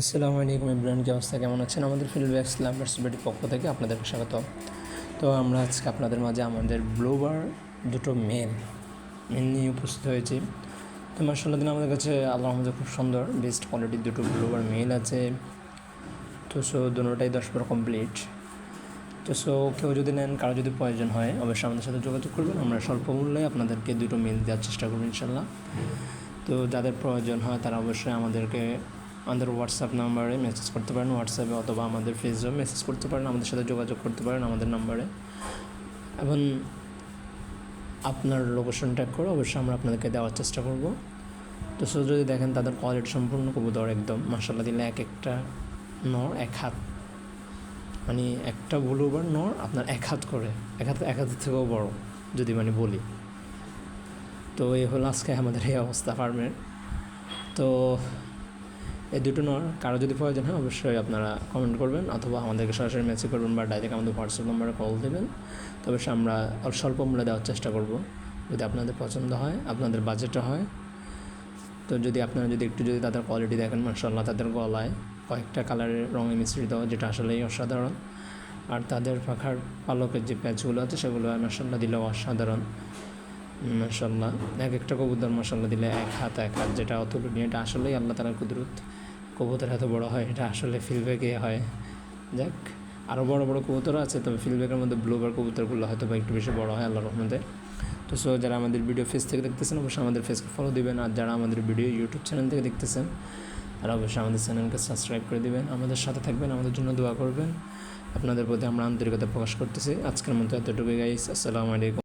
আসসালামু আলাইকুম ইব্রাহিম, কি অবস্থা? কেমন আছেন? আমাদের ফিল্ডব্যাক স্ল্যাম্বার্স বেটির পক্ষ থেকে আপনাদেরকে স্বাগত তো আমরা আজকে আপনাদের মাঝে আমাদের ব্লোবার দুটো মেল নিয়ে উপস্থিত হয়েছি। তো মার্শাল্লাহ দিন আমাদের কাছে আল্লাহ আমাদের খুব সুন্দর বেস্ট কোয়ালিটির দুটো ব্লোবার মেল আছে। তো সো দুটোটাই দশ পর কমপ্লিট তো সো কেউ যদি নেন, কারও যদি প্রয়োজন হয়, অবশ্যই আমাদের সাথে যোগাযোগ করবেন। আমরা স্বল্প মূল্যে আপনাদেরকে দুটো মেল দেওয়ার চেষ্টা করব ইনশাল্লাহ তো যাদের প্রয়োজন হয়, তারা অবশ্যই আমাদেরকে আমাদের হোয়াটসঅ্যাপ নাম্বারে মেসেজ করতে পারেন হোয়াটসঅ্যাপে অথবা আমাদের ফেসবুকে মেসেজ করতে পারেন, আমাদের সাথে যোগাযোগ করতে পারেন আমাদের নাম্বারে। এবং আপনার লোকেশন ট্যাগ করে অবশ্যই আমরা আপনাদেরকে দেওয়ার চেষ্টা করব। তো সো যদি দেখেন তাদের কোয়ালিটি সম্পূর্ণ কবুতর একদম মাসাল্লাহ দিলে এক একটা নর এক হাত। মানে একটা ব্লুবার নর আপনার এক হাত করে, এক হাত, এক হাতের থেকেও বড়, যদি মানে বলি। তো এই হলো আজকে আমাদের এই অবস্থা ফার্মের তো এই দুটো নর কারও যদি প্রয়োজন হয় অবশ্যই আপনারা কমেন্ট করবেন অথবা আমাদেরকে সরাসরি মেসেজ করবেন বা ডাইরেক্ট আমাদের হোয়াটসঅ্যাপ নাম্বারে কল দেবেন। তবে আমরা স্বল্প মূল্যে দেওয়ার চেষ্টা করব। যদি আপনাদের পছন্দ হয়, আপনাদের বাজেটটা হয়। তো যদি আপনারা যদি একটু যদি তাদের কোয়ালিটি দেখেন মার্শাল্লাহ তাদের গলায় কয়েকটা কালারের রঙে মিশ্রিত, যেটা আসলেই অসাধারণ। আর তাদের পাখার পালকের যে প্যাচগুলো আছে, সেগুলো মার্শাল্লাহ দিলেও অসাধারণ। মার্শাল্লাহ এক একটা কবুতর মার্শাল্লাহ দিলে এক হাত এক হাত, যেটা অতুলনীয়, এটা আসলেই আল্লাহ তালার কুদরত। কবুতর এত বড় হয়, এটা আসলে ফিলব্যাকে হয়। যাক আরও বড় বড় কবুতর আছে, তবে ফিলব্যাকের মধ্যে ব্লুবার কবুতরগুলো হয়তো বা একটু বেশি বড় হয় আল্লাহ রহমতে। তো সো যারা আমাদের ভিডিও ফেস থেকে দেখতেছেন, অবশ্যই আমাদের ফেসকে ফলো দিবেন, আর যারা আমাদের ভিডিও ইউটিউব চ্যানেল থেকে দেখতেছেন, তারা অবশ্যই আমাদের চ্যানেলকে সাবস্ক্রাইব করে দিবেন, আমাদের সাথে থাকবেন, আমাদের জন্য দোয়া করবেন। আপনাদের প্রতি আমরা আন্তরিকতা প্রকাশ করতেছি। আজকের মতো এতটুকু গাইস আসসালামু আলাইকুম।